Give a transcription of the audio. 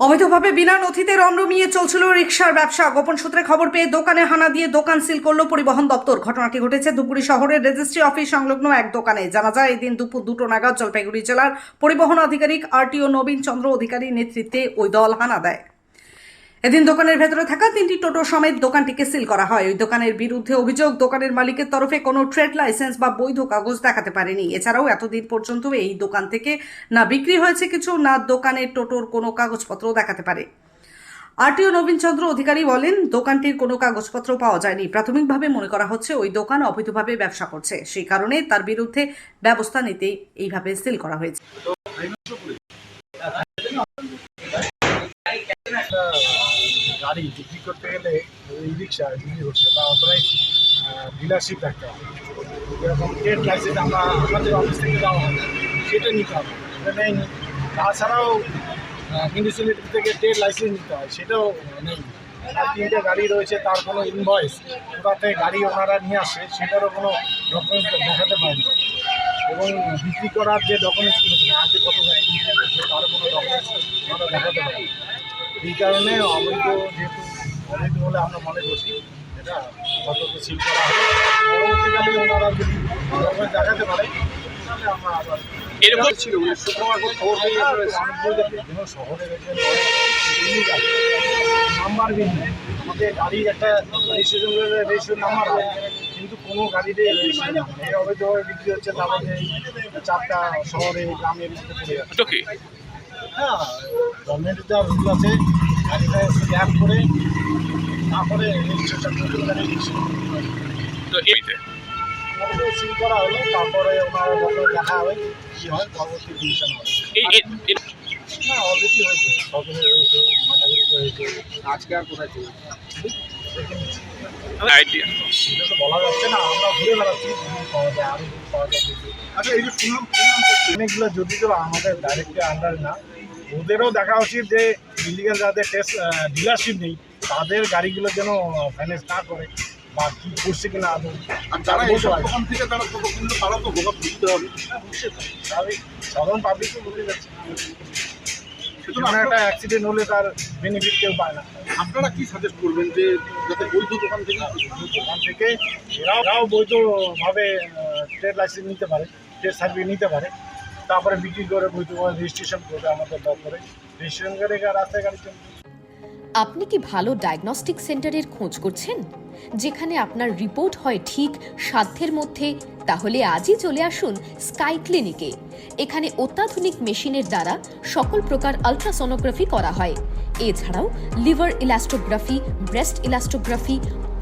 অবৈধভাবে বিনা নথিতে রমরমিয়ে চলছিল রিক্সার ব্যবসা। গোপন সূত্রে খবর পেয়ে দোকানে হানা দিয়ে দোকান সিল করল পরিবহন দপ্তর। ঘটনাটি ঘটেছে দুপুরি শহরের রেজিস্ট্রি অফিস সংলগ্ন এক দোকানে। জানা যায়, এদিন দুপুর দুটো নাগাদ জলপাইগুড়ি জেলার পরিবহন আধিকারিক আরটিও নবীন চন্দ্র অধিকারীর নেতৃত্বে ওই দল হানা দেয়। এদিন দোকানের ভেতরে থাকা তিনটি টোটো সমেত দোকানটিকে সিল করা হয়। ওই দোকানের বিরুদ্ধে অভিযোগ, দোকানের মালিকের তরফে কোনো ট্রেড লাইসেন্স বা বৈধ কাগজ দেখাতে পারেনি। এছাড়াও এতদিন পর্যন্ত এই দোকান থেকে না বিক্রি হয়েছে কিছু, না দোকানের টোটোর কোনো কাগজপত্র দেখাতে পারে। আরটিও নবীনচন্দ্র অধিকারী বলেন, দোকানটির কোনো কাগজপত্র পাওয়া যায়নি। প্রাথমিকভাবে মনে করা হচ্ছে ওই দোকান অবৈধভাবে ব্যবসা করছে। সেই কারণে তার বিরুদ্ধে ব্যবস্থা নিতে এইভাবে সিল করা হয়েছে। গাড়ি বিক্রি করতে গেলে ই রিক্সা বিক্রি করছে বা অথরাইজ ডিলারশিপ হবে যেরকম ট্রেড লাইসেন্স আমরা, আমাদের অফিস থেকে দেওয়া হয় সেটা নিতে হবে। সেটা নেয়নি তাছাড়াও মিউনিসিপ্যালিটি থেকে ট্রেড লাইসেন্স নিতে হয়, সেটাও নেই। আর তিনটে গাড়ি রয়েছে, তার কোনো ইনভয়েস থেকে গাড়ি ওনারা নিয়ে আসে, সেটারও কোনো ডকুমেন্টস দেখাতে পারেনি এবং বিক্রি করার যে ডকুমেন্টসগুলো আগে কত গাড়ি বিক্রি করছে তার কোনো ডকুমেন্টস ওনারা দেখাতে পারেনি এই কারণে অবৈধ যেহেতু অবৈধ বলে আমরা মনে করছি এটা আপাতত সিল করা হবে পরবর্তীকালে ওনারা যদি দেখাতে পারে তাহলে আমরা আবার এরকম ছিল শুক্রবার খবর পেয়ে বিভিন্ন শহরে নাম্বার বিহীন আমাদের গাড়ির একটা রেজিস্ট্রেশন রেজিস্ট্রেশন নাম্বার কিন্তু কোনো গাড়িতে অবৈধভাবে বিক্রি হচ্ছে তারপরে চারটা শহরে গ্রামের মধ্যে যাচ্ছে হ্যাঁ গভর্নমেন্টের যা রুল আছে গাড়িটা স্ক্যাপ করে তারপরে রেজিস্ট্রেশন তো এইতে সিল করা হলো তারপরে ওনার যখন দেখা হবে কী হয় পরবর্তী ডিসিশন হবে না অলরেডি হয়েছে হয়েছে আজকে আর কোথায় চলছে আইডিয়া এটা তো বলা যাচ্ছে না আমরা ঘুরে বেড়াচ্ছি পাওয়া যায় আরও পাওয়া যায়। আচ্ছা এই যে শুনলাম যদি তো আমাদের ডাইরেক্টলি আন্ডার না ওদেরও দেখা উচিত যে ইলিগাল যাদের টেস্ট ডিলারশিপ নেই তাদের গাড়িগুলো যেন ফাইন্যান্স না করে বা কি করছে কিনা আদৌ। আর যারা এইসব দোকান থেকে তারা টোটো কিনলে তারা তো ভোগাব দিতে হবে। হ্যাঁ, তো। সাধারণ পাবলিক তো বুঝে যাচ্ছে। সুতরাং একটা অ্যাক্সিডেন্ট হলে তার বেনিফিট কেউ পায় না। আপনারা কি সাজেস্ট করবেন যে যাতে বৈধ দোকান থেকে দোকান থেকে এরাও বৈধভাবে ট্রেড লাইসেন্স নিতে পারে ট্রেড সার্টিফিকেট নিতে পারে। তারপরে বিক্রি করে বৈধভাবে রেজিস্ট্রেশন করবে আমাদের দপ্তরে রেজিস্ট্রেশন করে রাস্তায় গাড়ি চলবে। আপনি কি ভালো ডায়াগনস্টিক সেন্টারের খোঁজ করছেন? যেখানে আপনার রিপোর্ট হয় ঠিক সাধ্যের মধ্যে, তাহলে আজই চলে আসুন স্কাই ক্লিনিকে এখানে অত্যাধুনিক মেশিনের দ্বারা সকল প্রকার আলট্রাসোনোগ্রাফি করা হয়। এছাড়াও liver elastography breast elastography